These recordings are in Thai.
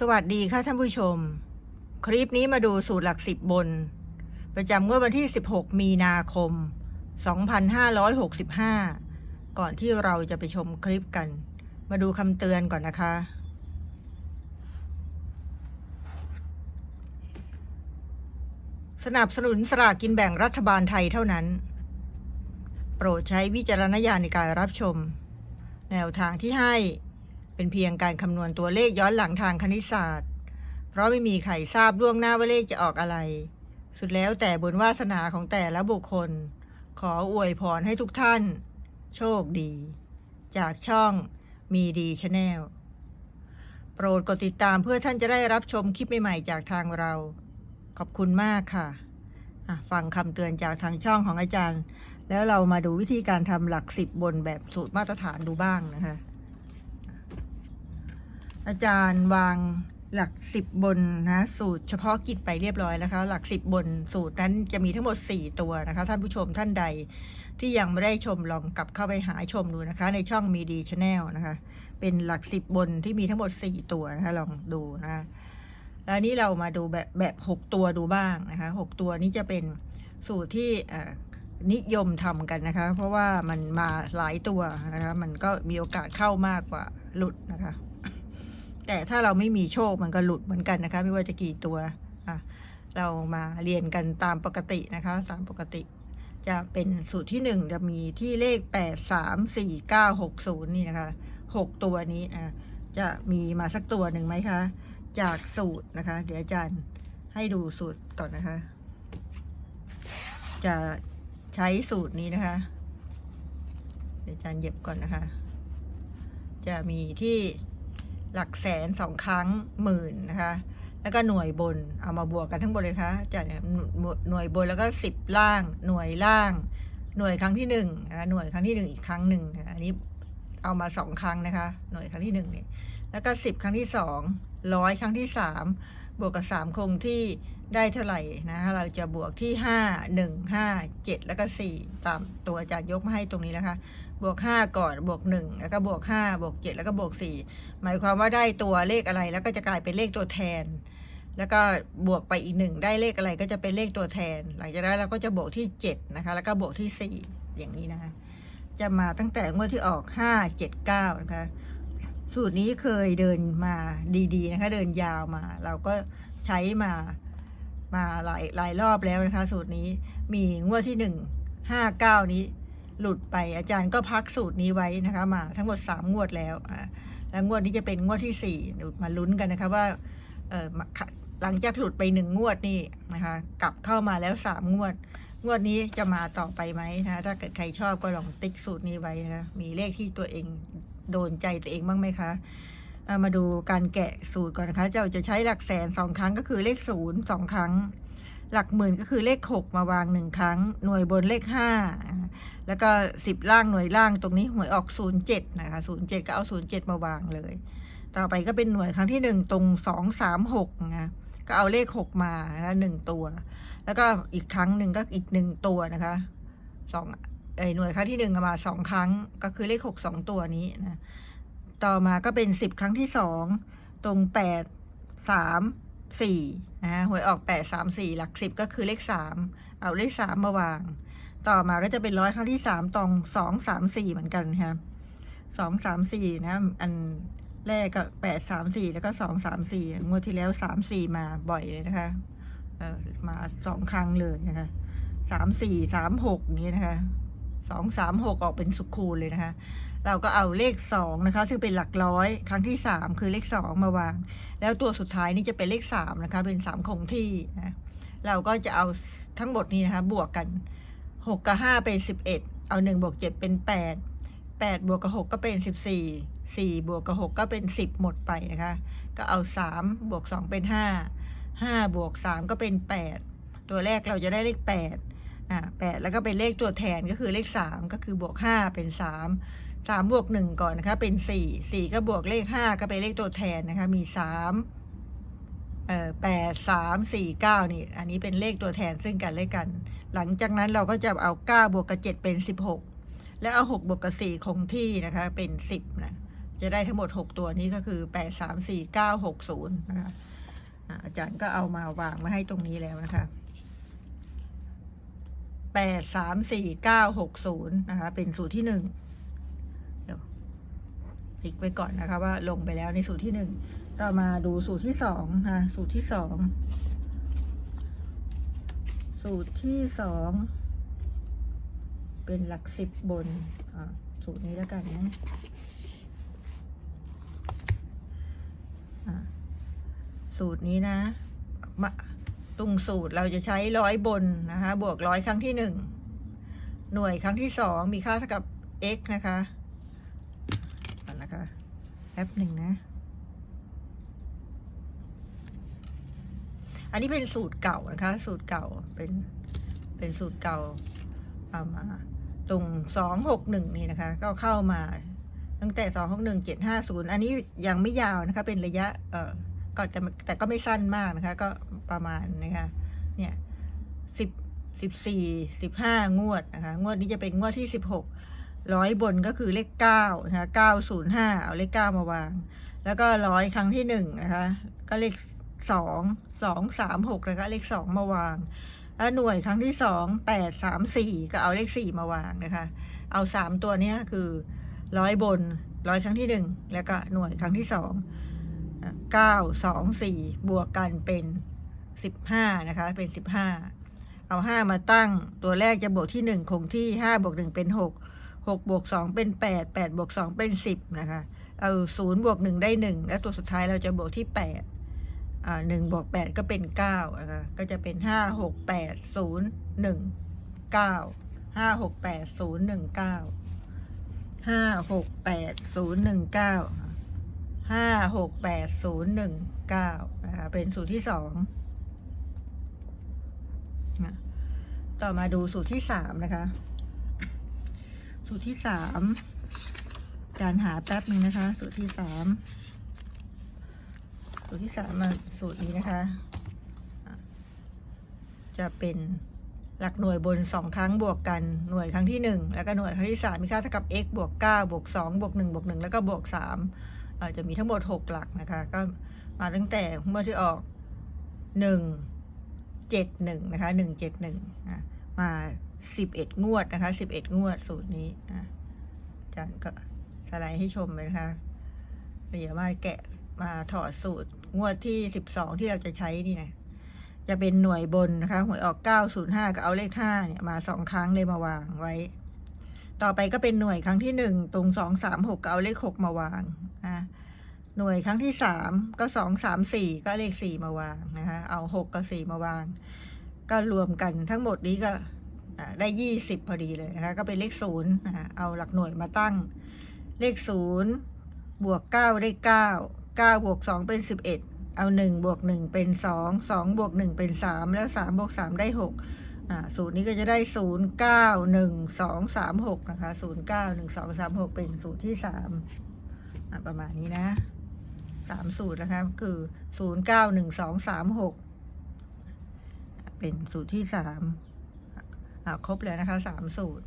สวัสดีค่ะท่านผู้ชม คลิปนี้มาดูสูตรหลักสิบบน ประจำงวดวันที่ 16 มีนาคม 2565 ก่อนที่เราจะไปชมคลิปกัน มาดูคำเตือนก่อนนะคะ สนับสนุนสลากกินแบ่งรัฐบาลไทยเท่านั้น โปรดใช้วิจารณญาณในการรับชม แนวทางที่ให้ เป็นเพียงการคำนวณตัวเลขย้อนหลังทางคณิตศาสตร์ เพราะไม่มีใครทราบล่วงหน้าว่าเลขจะออกอะไร สุดแล้วแต่บุญวาสนาของแต่ละบุคคล ขออวยพรให้ทุกท่าน โชคดี จากช่องมีดีชาแนลโปรดกดติดตามเพื่อท่านจะได้รับชมคลิปใหม่ๆจากทางเรา ขอบคุณมากค่ะอะฟังคำเตือนจากทางช่องของอาจารย์ แล้วเรามาดูวิธีการทำหลักสิบบนแบบสูตรมาตรฐานดูบ้างนะคะ อาจารย์วางหลักสิบบนนะสูตรเฉพาะกิจไปเรียบร้อยนะคะหลักสิบบนสูตรนั้นจะมีทั้งหมด 4 ตัวนะคะ ท่านผู้ชมท่านใดที่ยังไม่ได้ชมลองกลับเข้าไปหาชมดูนะคะ ในช่องมีดีชาแนลนะคะ เป็นหลักสิบบนที่มีทั้งหมด 4 ตัวนะคะลองดูนะคะแล้วนี้เรามาดูแบบแบบหกตัวดูบ้างนะคะหกตัวนี้จะเป็นสูตรที่นิยมทำกันนะคะ เพราะว่ามันมาหลายตัวนะคะ มันก็มีโอกาสเข้ามากกว่าหลุดนะคะ แต่ถ้าเราไม่มีโชคมันก็หลุดเหมือนกันนะคะ ไม่ว่าจะกี่ตัวอะเรามาเรียนกันตามปกตินะคะตามปกติ จะเป็นสูตรที่หนึ่งจะมีที่เลขแปดสามสี่เก้าหกศูนย์นี่นะคะหกตัวนี้อะจะมีมาสักตัวหนึ่งไหมคะ จากสูตรนะคะ เดี๋ยวอาจารย์ให้ดูสูตรก่อนนะคะ จะใช้สูตรนี้นะคะ เดี๋ยวอาจารย์เย็บก่อนนะคะ จะมีที่ หลักแสนสองครั้งหมื่นนะคะ แล้วก็หน่วยบนเอามาบวกกันทั้งหมดเลยค่ะจะเนี่ยหน่วยบนแล้วก็สิบล่าง หน่วยล่าง หน่วยครั้งที่หนึ่งนะคะหน่วยครั้งที่หนึ่งอีกครั้งหนึ่งอันนี้เอามาสองครั้งนะคะ หน่วยครั้งที่หนึ่งเนี่ยแล้วก็สิบครั้งที่สองร้อยครั้งที่สามบวกกับสามคงที่ ได้เท่าไหร่นะคะเราจะบวกที่ห้าหนึ่งห้าเจ็ดแล้วก็สี่ตามตัวอาจารย์ยกมาให้ตรงนี้นะคะ บวกห้าก่อนบวกหนึ่งแล้วก็บวกห้าบวกเจ็ดแล้วก็บวกสี่หมายความว่าได้ตัวเลขอะไร แล้วก็จะกลายเป็นเลขตัวแทน แล้วก็บวกไปอีกหนึ่งได้เลขอะไรก็จะเป็นเลขตัวแทน หลังจากนั้นเราก็จะบวกที่เจ็ดนะคะ แล้วก็บวกที่สี่อย่างนี้นะคะ จะมาตั้งแต่งวดที่ออกห้าเจ็ดเก้านะคะสูตรนี้เคยเดินมาดีๆนะคะ เดินยาวมา เราก็ใช้มา มาหลายหลายรอบแล้วนะคะ สูตรนี้มีงวดที่หนึ่งห้าเก้านี้ หลุดไปอาจารย์ก็พักสูตรนี้ไว้นะคะ มาทั้งหมดสามงวดแล้วอ่าแล้วงวดนี้จะเป็นงวดที่สี่มาลุ้นกันนะคะว่าเออหลังจากหลุดไปหนึ่งงวดนี่นะคะ กลับเข้ามาแล้วสามงวด งวดนี้จะมาต่อไปไหมนะคะถ้าเกิดใครชอบก็ลองติ๊กสูตรนี้ไว้นะะมีเลขที่ตัวเองโดนใจตัวเองบ้างไหมคะามาดูการแกะสูตรก่อนนะคะเราจะใช้หลักแสนสองครั้งก็คือเลขศูนย์สองครั้ง หลักหมื่นก็คือเลขหกมาวางหนึ่งครั้ง หน่วยบนเลขห้าแล้วก็สิบล่างหน่วยล่างตรงนี้หวยออกศูนย์เจ็ดนะคะศูนย์เจ็ดก็เอาศูนย์เจ็ดมาวางเลย ต่อไปก็เป็นหน่วยครั้งที่หนึ่งตรงสองสามหกนะก็เอาเลขหกมานะคะหนึ่งตัว แล้วก็อีกครั้งหนึ่งก็อีกหนึ่งตัวนะคะสองไอหน่วยครั้งที่หนึ่งมาสองครั้งก็คือเลขหกสองตัวนี้นะ ต่อมาก็เป็นสิบครั้งที่สองตรงแปดสามสี่นะหวยออกแปดสามสี่หลักสิบก็คือเลขสามเอาเลขสามมาวาง ต่อมาก็จะเป็นร้อยครั้งที่สามตรงสองสามสี่เหมือนกันค่ะสองสามสี่นะ อันแรกก็แปดสามสี่แล้วก็สองสามสี่งวดที่แล้วสามสี่มาบ่อยเลยนะคะเออมาสองครั้งเลยนะคะสามสี่สามหกนี้นะคะสองสามหกออกเป็นสุขูณเลยนะคะ เราก็เอาเลขสองนะคะซึ่งเป็นหลักร้อย ครั้งที่สามคือเลขสองมาวาง แล้วตัวสุดท้ายนี่จะเป็นเลขสามนะคะเป็นสามคงที่นะเราก็จะเอาทั้งหมดนี้นะคะบวกกันหกกับห้าเป็นสิบเอ็ดเอาหนึ่งบวกเจ็ดเป็นแปดแปดบวกกับหกก็เป็นสิบสี่สี่บวกกับหกก็เป็นสิบหมดไปนะคะ ก็เอาสามบวกสองเป็นห้าห้าบวกสามก็เป็นแปดตัวแรกเราจะได้เลขแปดอ่าแปดแล้วก็เป็นเลขตัวแทนก็คือเลขสามก็คือบวกห้าเป็นสาม สามบวกหนึ่งก่อนนะคะ เป็นสี่สี่ก็บวกเลขห้าก็เป็นเลขตัวแทนนะคะ มีสามเอ่อแปดสามสี่เก้านี่ อันนี้เป็นเลขตัวแทนซึ่งกันและกัน หลังจากนั้นเราก็จะเอาเก้าบวกกับเจ็ดเป็นสิบหกแล้วเอาหกบวกกับสี่คงที่นะคะ เป็นสิบนะจะได้ทั้งหมดหกตัวนี้ก็คือแปดสามสี่เก้าหกศูนย์นะคะอาจารย์ก็เอามาวางมาให้ตรงนี้แล้วนะคะแปดสามสี่เก้าหกศูนย์นะคะ เป็นสูตรที่หนึ่ง ติ๊กไว้ก่อนนะคะ ว่าลงไปแล้วในสูตรที่หนึ่งต่อมาดูสูตรที่สองนะสูตรที่สองสูตรที่สองเป็นหลักสิบบนอ่าสูตรนี้แล้วกันนะอะสูตรนี้นะมาตรงสูตรเราจะใช้ร้อยบนนะคะ บวกร้อยครั้งที่หนึ่งหน่วยครั้งที่สองมีค่าเท่ากับ x นะคะ แอปหนึ่งนะ อันนี้เป็นสูตรเก่านะคะ สูตรเก่าเป็นเป็นสูตรเก่าเอามาตรงสองหกหนึ่งนี่นะคะ ก็เข้ามาตั้งแต่สองหกหนึ่งเจ็ดห้าศูนย์อันนี้ยังไม่ยาวนะคะ เป็นระยะ เออก็จะแต่ก็ไม่สั้นมากนะคะ ก็ประมาณนะคะ เนี่ยสิบสิบสี่สิบห้างวดนะคะ งวดนี้จะเป็นงวดที่สิบหก ร้อยบนก็คือเลขเก้านะคะเก้าศูนย์ห้าเอาเลขเก้ามาวาง แล้วก็ร้อยครั้งที่หนึ่งนะคะ ก็เลขสองสองสามหกนะคะเลขสองมาวาง แล้วหน่วยครั้งที่สองแปดสามสี่ก็เอาเลขสี่มาวางนะคะ เอาสามตัวนี้คือร้อยบนร้อยครั้งที่หนึ่งแล้วก็หน่วยครั้งที่สองเก้าสองสี่บวกกันเป็นสิบห้านะคะ เป็นสิบห้าเอาห้ามาตั้งตัวแรกจะบวกที่หนึ่งคงที่ห้าบวกหนึ่งเป็นหก หกบวกสองเป็นแปดแปดบวกสองเป็นสิบนะคะ เอาศูนย์บวกหนึ่งได้หนึ่งแล้วตัวสุดท้ายเราจะบวกที่แปดอ่าหนึ่งบวกแปดก็เป็นเก้านะคะ ก็จะเป็นห้าหกแปดศูนย์หนึ่งเก้าห้าหกแปดศูนย์หนึ่งเก้าห้าหกแปดศูนย์หนึ่งเก้าเก้านะคะเป็นสูตรที่สองต่อมาดูสูตรที่สามนะคะ สูตรที่สามการหาแป๊บหนึ่งนะคะ สูตรที่สามสูตรที่สามมาสูตรนี้นะคะ จะเป็นหลักหน่วยบนสองครั้งบวกกันหน่วยครั้งที่หนึ่งแล้วก็หน่วยครั้งที่สามมีค่าเท่ากับ x บวกเก้าบวกสองบวกหนึ่งบวกหนึ่งแล้วก็บวกสามจะมีทั้งหมดหกหลักนะคะ ก็มาตั้งแต่เมื่อที่ออกหนึ่งเจ็ดหนึ่งนะคะหนึ่งเจ็ดหนึ่งมา สิบเอ็ดงวดนะคะสิบเอ็ดงวดสูตรนี้นะจารย์ก็สไลด์ให้ชมเลยนะคะเดี๋ยวมาแกะมาถอดสูตร งวดที่สิบสองที่เราจะใช้นี่นะจะเป็นหน่วยบนนะคะหวยออก905ก็เอาเลข5เนี่ยมาสองครั้งเลยมาวางไว้ ต่อไปก็เป็นหน่วยครั้งที่หนึ่งตรง236ก็เอาเลข6มาวางอะหน่วยครั้งที่3ก็234ก็เลข4มาวางนะคะเอา6กับ4มาวาง ก็รวมกันทั้งหมดนี้ก็ ได้ 20 พอดีเลยนะคะ ก็เป็นเลข0นะคะเอาหลักหน่วยมาตั้งเลข0บวก9ได้9 9บวก2เป็น11เอ็ดเอาหนึ่งบวกหนึ่งเป็นสองสองบวกหนึ่งเป็นสามแล้วสามบวกสามได้หกอ่าสูตรนี้ก็จะได้ศูนย์เก้าหนึ่งสองสามหกนะคะศูนย์เก้าหนึ่งสองสามหกเป็นสูตรที่สามอ่าประมาณนี้นะสามสูตรนะคะคือศูนย์เก้าหนึ่งสองสามหกเป็นสูตรที่สาม ครบแล้วนะคะสามสูตร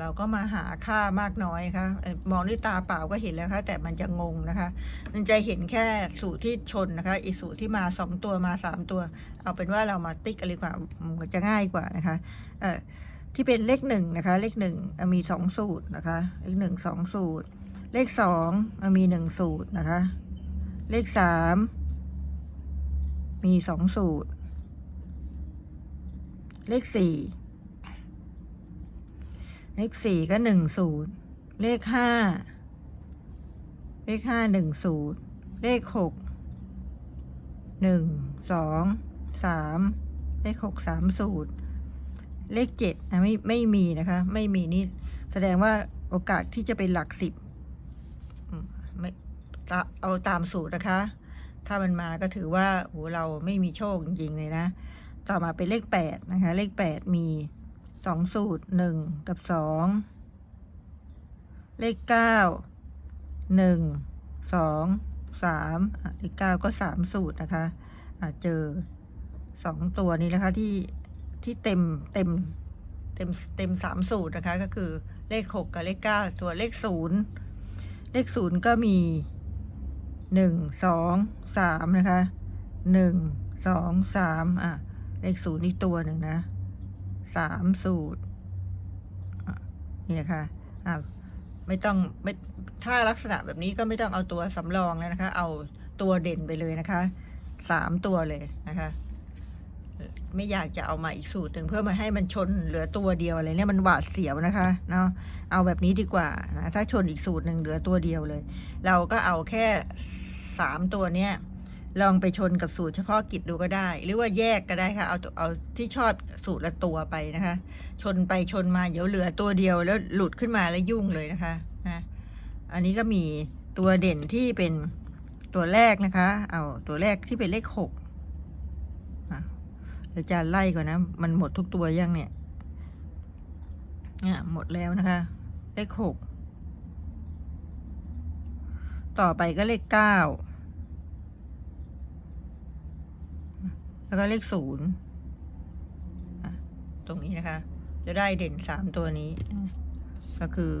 เราก็มาหาค่ามากน้อยนะคะเอ่อมองด้วยตาเปล่าก็เห็นแล้วค่ะแต่มันจะงงนะคะ มันจะเห็นแค่สูตรที่ชนนะคะ อีกสูตรที่มาสองตัวมาสามตัว เอาเป็นว่าเรามาติ๊กอะไรกว่ามันจะง่ายกว่านะคะเอ่อที่เป็นเลขหนึ่งนะคะ เลขหนึ่งมีสองสูตรนะคะ เลขหนึ่งสองสูตร เลขสองมีหนึ่งสูตรนะคะ เลขสามมีสองสูตร เลขสี่ เลขสี่ก็หนึ่งสูตรเลขห้าเลขห้าหนึ่งสูตรเลขหกหนึ่งสองสามเลขหกสามสูตรเลขเจ็ดนะไม่ไม่มีนะคะ ไม่มีนี่แสดงว่าโอกาสที่จะเป็นหลักสิบไม่เอาตามสูตรนะคะ ถ้ามันมาก็ถือว่าโหเราไม่มีโชคจริงๆเลยนะ ต่อมาเป็นเลขแปดนะคะ เลขแปดมี สองสูตรหนึ่งกับสองเลขเก้าหนึ่งสองสามเลขเก้าก็สามสูตรนะคะะเจอสองตัวนี้นะคะที่ที่เต็มเต็มเต็มเต็มสามสูตรนะคะก็คือเลขหกกับเลขเก้าส่วนเลขศูนย์เลขศูนย์ก็มีหนึ่งสองสามนะคะหนึ่งสองสามอะ เลขศูนย์อีกตัวหนึ่งนะ สามสูตร นี่นะคะะไม่ต้องไม่ถ้าลักษณะแบบนี้ก็ไม่ต้องเอาตัวสำรองแล้วนะคะ เอาตัวเด่นไปเลยนะคะสามตัวเลยนะคะ ไม่อยากจะเอามาอีกสูตรหนึ่งเพื่อมาให้มันชนเหลือตัวเดียวอะไรเนี่ยมันหวาดเสียวนะคะเนาะเอาแบบนี้ดีกว่านะถ้าชนอีกสูตรหนึ่งเหลือตัวเดียวเลย เราก็เอาแค่สามตัวเนี้ย ลองไปชนกับสูตรเฉพาะกิจดูก็ได้ หรือว่าแยกก็ได้ค่ะ เอาเอาที่ชอบสูตรละตัวไปนะคะ ชนไปชนมาเดี๋ยวเหลือตัวเดียวแล้วหลุดขึ้นมาแล้วยุ่งเลยนะคะนะอันนี้ก็มีตัวเด่นที่เป็นตัวแรกนะคะ เอาตัวแรกที่เป็นเลขหกอะเดี๋ยวจะไล่ก่อนนะ มันหมดทุกตัวยังเนี่ยอะหมดแล้วนะคะ เลขหกต่อไปก็เลขเก้า แล้วก็เลขศูนย์ตรงนี้นะคะ จะได้เด่นสามตัวนี้ ก็คือ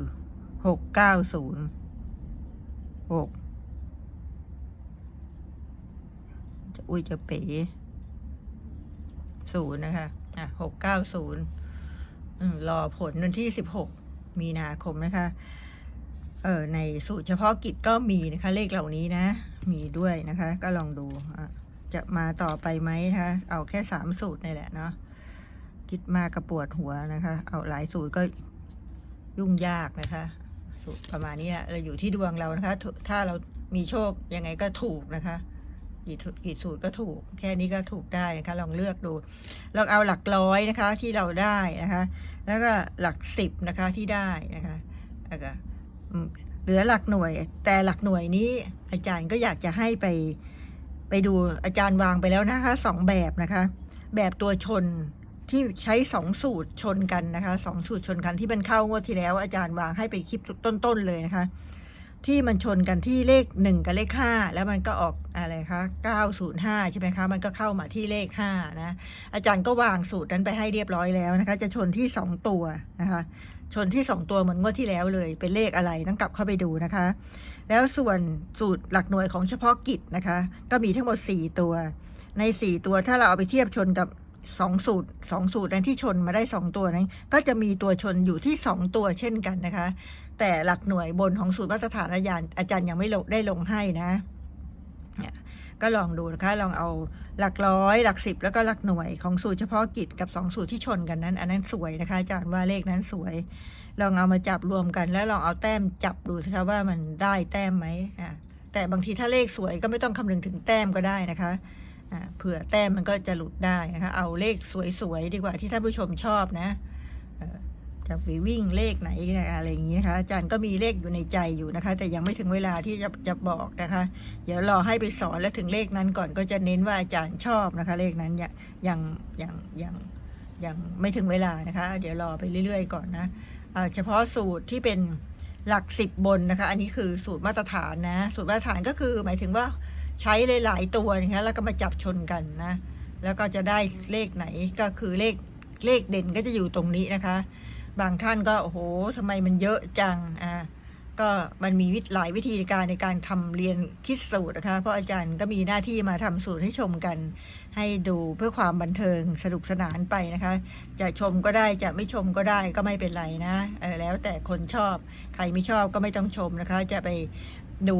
หกเก้าศูนย์หกจะอุ้ยจะเป๋ศูนย์นะคะ อะหกเก้าศูนย์รอผลวันที่สิบหกมีนาคมนะคะ เออในสูตรเฉพาะกิจก็มีนะคะ เลขเหล่านี้นะ มีด้วยนะคะ ก็ลองดูอะ จะมาต่อไปไหมคะเอาแค่สามสูตรนี่แหละเนาะคิดมากกระปวดหัวนะคะ เอาหลายสูตรก็ยุ่งยากนะคะ สูตรประมาณนี้อะเราอยู่ที่ดวงเรานะคะ ถ้าเรามีโชคยังไงก็ถูกนะคะกี่สูตรกี่สูตรก็ถูก แค่นี้ก็ถูกได้นะคะ ลองเลือกดูลองเอาหลักร้อยนะคะที่เราได้นะคะ แล้วก็หลักสิบนะคะที่ได้นะคะแล้วก็เหลือหลักหน่วย แต่หลักหน่วยนี้อาจารย์ก็อยากจะให้ไป ไปดูอาจารย์วางไปแล้วนะคะสองแบบนะคะ แบบตัวชนที่ใช้สองสูตรชนกันนะคะสองสูตรชนกันที่มันเข้างวดที่แล้ว อาจารย์วางให้เป็นคลิปต้นๆเลยนะคะ ที่มันชนกันที่เลขหนึ่งกับเลขห้าแล้วมันก็ออกอะไรคะเก้าศูนย์ห้าใช่ไหมคะ มันก็เข้ามาที่เลขห้านะ อาจารย์ก็วางสูตรนั้นไปให้เรียบร้อยแล้วนะคะ จะชนที่สองตัวนะคะ ชนที่สองตัวเหมือนงวดที่แล้วเลย เป็นเลขอะไรต้องกลับเข้าไปดูนะคะ แล้วส่วนสูตรหลักหน่วยของเฉพาะกิจนะคะ ก็มีทั้งหมด 4 ตัว ใน 4 ตัวถ้าเราเอาไปเทียบชนกับ 2 สูตร 2 สูตรนั้นที่ชนมาได้ 2 ตัวนั้น ก็จะมีตัวชนอยู่ที่ 2 ตัวเช่นกันนะคะ แต่หลักหน่วยบนของสูตรมาตรฐานอาจารย์อาจารย์ยังไม่ได้ลงให้นะก็ลองดูนะคะ ลองเอาหลักร้อย หลักสิบ แล้วก็หลักหน่วยของสูตรเฉพาะกิจกับ 2 สูตรที่ชนกันนั้น อันนั้นสวยนะคะอาจารย์ว่าเลขนั้นสวย ลองเอามาจับรวมกัน แล้วลองเอาแต้มจับดูนะคะว่ามันได้แต้มไหมอ่าแต่บางทีถ้าเลขสวยก็ไม่ต้องคำนึงถึงแต้มก็ได้นะคะอ่าเผื่อแต้มมันก็จะหลุดได้นะคะ เอาเลขสวยๆดีกว่าที่ท่านผู้ชมชอบนะจะไปวิ่งเลขไหนอะไรอย่างนี้นะคะอาจารย์ก็มีเลขอยู่ในใจอยู่นะคะ แต่ยังไม่ถึงเวลาที่จะจะบอกนะคะ เดี๋ยวรอให้ไปสอนแล้วถึงเลขนั้นก่อนก็จะเน้นว่าอาจารย์ชอบนะคะ เลขนั้นยังยังยังยังยังไม่ถึงเวลานะคะ เดี๋ยวรอไปเรื่อย ๆ ก่อนนะ เฉพาะสูตรที่เป็นหลักสิบบนนะคะ อันนี้คือสูตรมาตรฐานนะ สูตรมาตรฐานก็คือหมายถึงว่าใช้หลายๆตัวนะคะแล้วก็มาจับชนกันนะ แล้วก็จะได้เลขไหนก็คือเลขเลขเด่นก็จะอยู่ตรงนี้นะคะ บางท่านก็โอ้โหทำไมมันเยอะจังอ่า ก็มันมีวิธีหลายวิธีการในการทำเรียนคิดสูตรนะคะ เพราะอาจารย์ก็มีหน้าที่มาทำสูตรให้ชมกัน ให้ดูเพื่อความบันเทิงสนุกสนานไปนะคะ จะชมก็ได้จะไม่ชมก็ได้ก็ไม่เป็นไรนะออแล้วแต่คนชอบใครไม่ชอบก็ไม่ต้องชมนะคะ จะไปดู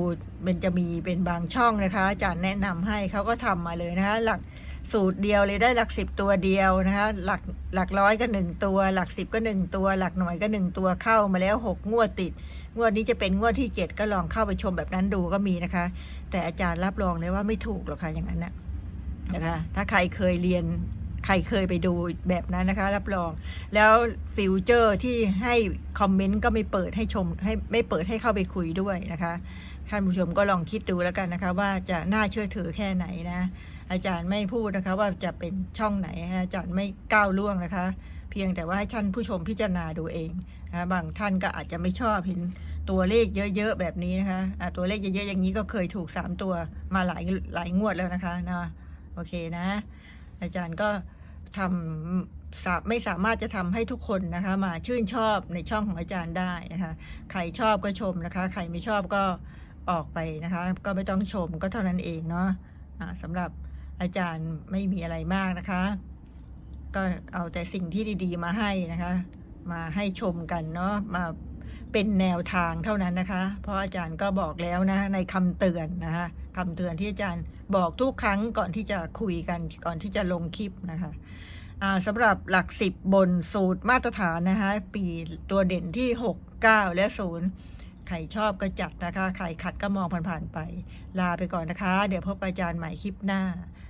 มันจะมีเป็นบางช่องนะคะอาจารย์แนะนำให้เขาก็ทำมาเลยนะคะหลัก สูตรเดียวเลยได้หลักสิบตัวเดียวนะคะ หลักหลักร้อยก็หนึ่งตัว หลักสิบก็หนึ่งตัว หลักหน่วยก็หนึ่งตัวเข้ามาแล้วหกงวดติด งวดนี้จะเป็นงวดที่เจ็ดก็ลองเข้าไปชมแบบนั้นดูก็มีนะคะ แต่อาจารย์รับรองเลยว่าไม่ถูกหรอกค่ะอย่างนั้นนะนะคะ ถ้าใครเคยเรียนใครเคยไปดูแบบนั้นนะคะ รับรอง แล้วฟิวเจอร์ที่ให้คอมเมนต์ก็ไม่เปิดให้ชมให้ไม่เปิดให้เข้าไปคุยด้วยนะคะท่านผู้ชมก็ลองคิดดูแล้วกันนะคะ ว่าจะน่าเชื่อถือแค่ไหนนะ อาจารย์ไม่พูดนะคะ ว่าจะเป็นช่องไหนอาจารย์ไม่ก้าวล่วงนะคะ เพียงแต่ว่าให้ท่านผู้ชมพิจารณาดูเองนะบางท่านก็อาจจะไม่ชอบเห็นตัวเลขเยอะๆแบบนี้นะคะะตัวเลขเยอะๆอย่างนี้ก็เคยถูกสามตัวมาหลายหลายงวดแล้วนะคะนะโอเคนะ อาจารย์ก็ทสาไม่สามารถจะทำให้ทุกคนนะคะ มาชื่นชอบในช่องของอาจารย์ได้นะคะใครชอบก็ชมนะคะ ใครไม่ชอบก็ออกไปนะคะ ก็ไม่ต้องชมก็เท่านั้นเองเนาะะสำหรับ อาจารย์ไม่มีอะไรมากนะคะ ก็เอาแต่สิ่งที่ดีๆมาให้นะคะ มาให้ชมกันเนาะมาเป็นแนวทางเท่านั้นนะคะ เพราะอาจารย์ก็บอกแล้วนะในคำเตือนนะคะคำเตือนที่อาจารย์บอกทุกครั้งก่อนที่จะคุยกันก่อนที่จะลงคลิปนะคะอ่าสำหรับหลักสิบบนสูตรมาตรฐานนะคะปีตัวเด่นที่หกเก้าและศูนย์ใครชอบก็จัดนะคะ ใครขัดก็มองผ่านๆไป ลาไปก่อนนะคะ เดี๋ยวพบกับอาจารย์ใหม่คลิปหน้า